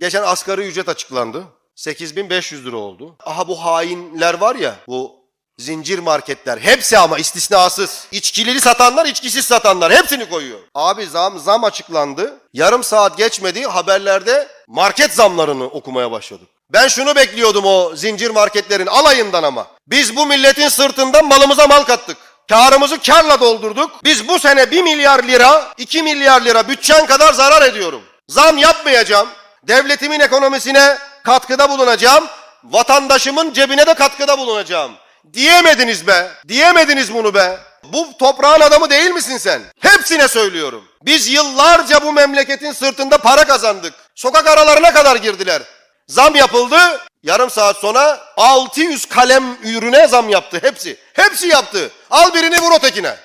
Geçen asgari ücret açıklandı. 8500 lira oldu. Aha bu hainler var ya bu zincir marketler hepsi ama istisnasız. İçkili satanlar içkisiz satanlar hepsini koyuyor. Abi zam zam açıklandı. Yarım saat geçmedi haberlerde market zamlarını okumaya başladık. Ben şunu bekliyordum o zincir marketlerin alayından ama. Biz bu milletin sırtından malımıza mal kattık. Karımızı karla doldurduk. Biz bu sene 1 milyar lira, 2 milyar lira bütçen kadar zarar ediyorum. Zam yapmayacağım. Devletimin ekonomisine katkıda bulunacağım. Vatandaşımın cebine de katkıda bulunacağım. Diyemediniz be. Diyemediniz bunu be. Bu toprağın adamı değil misin sen? Hepsine söylüyorum. Biz yıllarca bu memleketin sırtında para kazandık. Sokak aralarına kadar girdiler. Zam yapıldı. Yarım saat sonra 600 kalem ürüne zam yaptı hepsi. Hepsi yaptı. Al birini vur ötekine.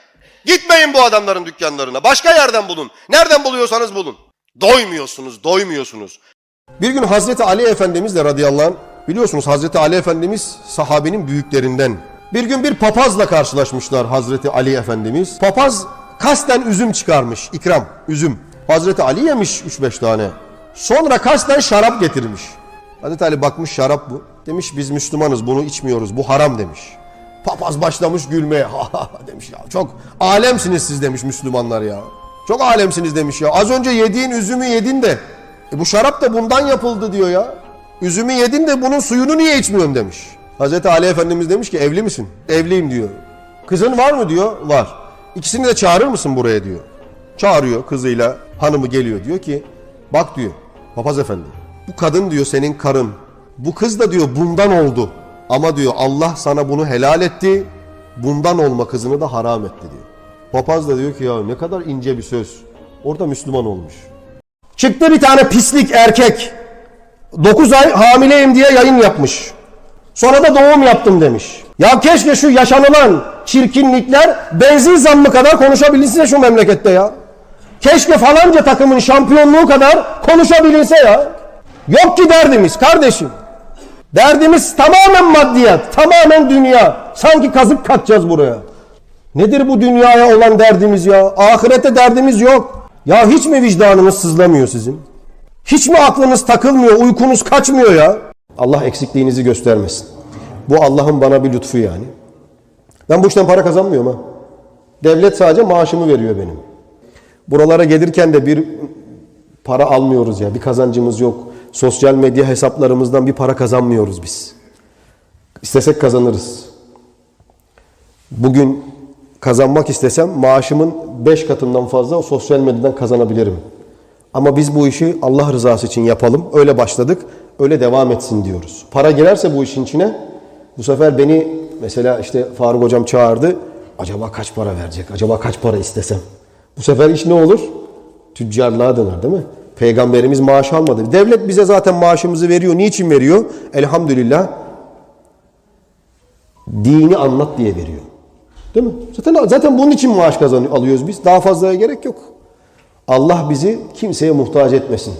Gitmeyin bu adamların dükkanlarına. Başka yerden bulun. Nereden buluyorsanız bulun. Doymuyorsunuz, doymuyorsunuz. Bir gün Hazreti Ali Efendimiz de radıyallahu anh, biliyorsunuz Hazreti Ali Efendimiz sahabenin büyüklerinden. Bir gün bir papazla karşılaşmışlar Hazreti Ali Efendimiz. Papaz kasten üzüm çıkarmış, ikram, üzüm. Hazreti Ali yemiş 3-5 tane. Sonra kasten şarap getirmiş. Hazreti Ali bakmış şarap bu. Demiş biz Müslümanız bunu içmiyoruz bu haram demiş. Papaz başlamış gülmeye. Demiş ya çok alemsiniz siz demiş Müslümanlar ya. Çok alemsiniz demiş ya. Az önce yediğin üzümü yedin de e bu şarap da bundan yapıldı diyor ya. Üzümü yedin de bunun suyunu niye içmiyorsun demiş. Hazreti Ali Efendimiz demiş ki evli misin? Evliyim diyor. Kızın var mı diyor. Var. İkisini de çağırır mısın buraya diyor. Çağırıyor kızıyla hanımı geliyor diyor ki bak diyor papaz efendi bu kadın diyor senin karın. Bu kız da diyor bundan oldu. Ama diyor Allah sana bunu helal etti. Bundan olma kızını da haram etti diyor. Papaz da diyor ki ya ne kadar ince bir söz. Orada Müslüman olmuş. Çıktı bir tane pislik erkek. 9 ay hamileyim diye yayın yapmış. Sonra da doğum yaptım demiş. Ya keşke şu yaşanılan çirkinlikler benzin zammı kadar konuşabilse şu memlekette ya. Keşke falanca takımın şampiyonluğu kadar konuşabilse ya. Yok ki derdimiz kardeşim. Derdimiz tamamen maddiyat, tamamen dünya. Sanki kazık katacağız buraya. Nedir bu dünyaya olan derdimiz ya? Ahirete derdimiz yok. Ya hiç mi vicdanınız sızlamıyor sizin? Hiç mi aklınız takılmıyor, uykunuz kaçmıyor ya? Allah eksikliğinizi göstermesin. Bu Allah'ın bana bir lütfu yani. Ben bu işten para kazanmıyorum ha. Devlet sadece maaşımı veriyor benim. Buralara gelirken de bir para almıyoruz ya. Bir kazancımız yok. Sosyal medya hesaplarımızdan bir para kazanmıyoruz biz. İstesek kazanırız. Bugün kazanmak istesem maaşımın 5 katından fazla sosyal medyadan kazanabilirim. Ama biz bu işi Allah rızası için yapalım. Öyle başladık. Öyle devam etsin diyoruz. Para girerse bu işin içine bu sefer beni mesela işte Faruk hocam çağırdı. Acaba kaç para verecek? Acaba kaç para istesem? Bu sefer iş ne olur? Tüccarlığa döner değil mi? Peygamberimiz maaş almadı. Devlet bize zaten maaşımızı veriyor. Niçin veriyor? Elhamdülillah dini anlat diye veriyor. Değil mi? Zaten zaten bunun için maaş kazanıyor alıyoruz biz. Daha fazlaya gerek yok. Allah bizi kimseye muhtaç etmesin.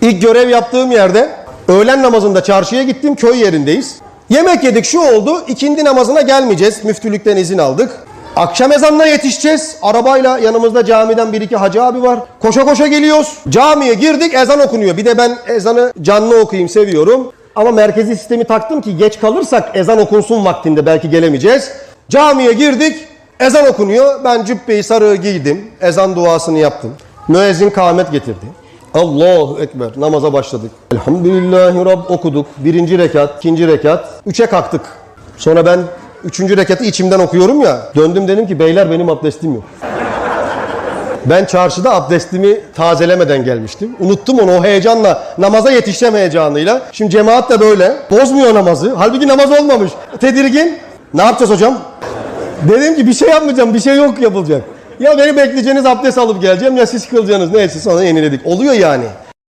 İlk görev yaptığım yerde öğlen namazında çarşıya gittim. Köy yerindeyiz. Yemek yedik şu oldu. İkindi namazına gelmeyeceğiz. Müftülükten izin aldık. Akşam ezanına yetişeceğiz. Arabayla yanımızda camiden bir iki hacı abi var. Koşa koşa geliyoruz. Camiye girdik ezan okunuyor. Bir de ben ezanı canlı okuyayım seviyorum. Ama merkezi sistemi taktım ki geç kalırsak ezan okunsun vaktinde belki gelemeyeceğiz. Camiye girdik. Ezan okunuyor. Ben cübbeyi sarığı giydim. Ezan duasını yaptım. Müezzin kâhmet getirdi. Allahu Ekber. Namaza başladık. Elhamdülillahi Rabb okuduk. Birinci rekat, ikinci rekat. Üçe kalktık. Sonra ben üçüncü rekatı içimden okuyorum ya. Döndüm dedim ki beyler benim abdestim yok. Ben çarşıda abdestimi tazelemeden gelmiştim. Unuttum onu o heyecanla, namaza yetişeceğim heyecanıyla. Şimdi cemaat de böyle. Bozmuyor namazı. Halbuki namaz olmamış. Tedirgin. Ne yapacağız hocam? Dedim ki bir şey yapmayacağım, bir şey yok yapılacak. Ya beni bekleyeceğiniz abdest alıp geleceğim ya siz kılacaksınız neyse sonra yeniledik. Oluyor yani.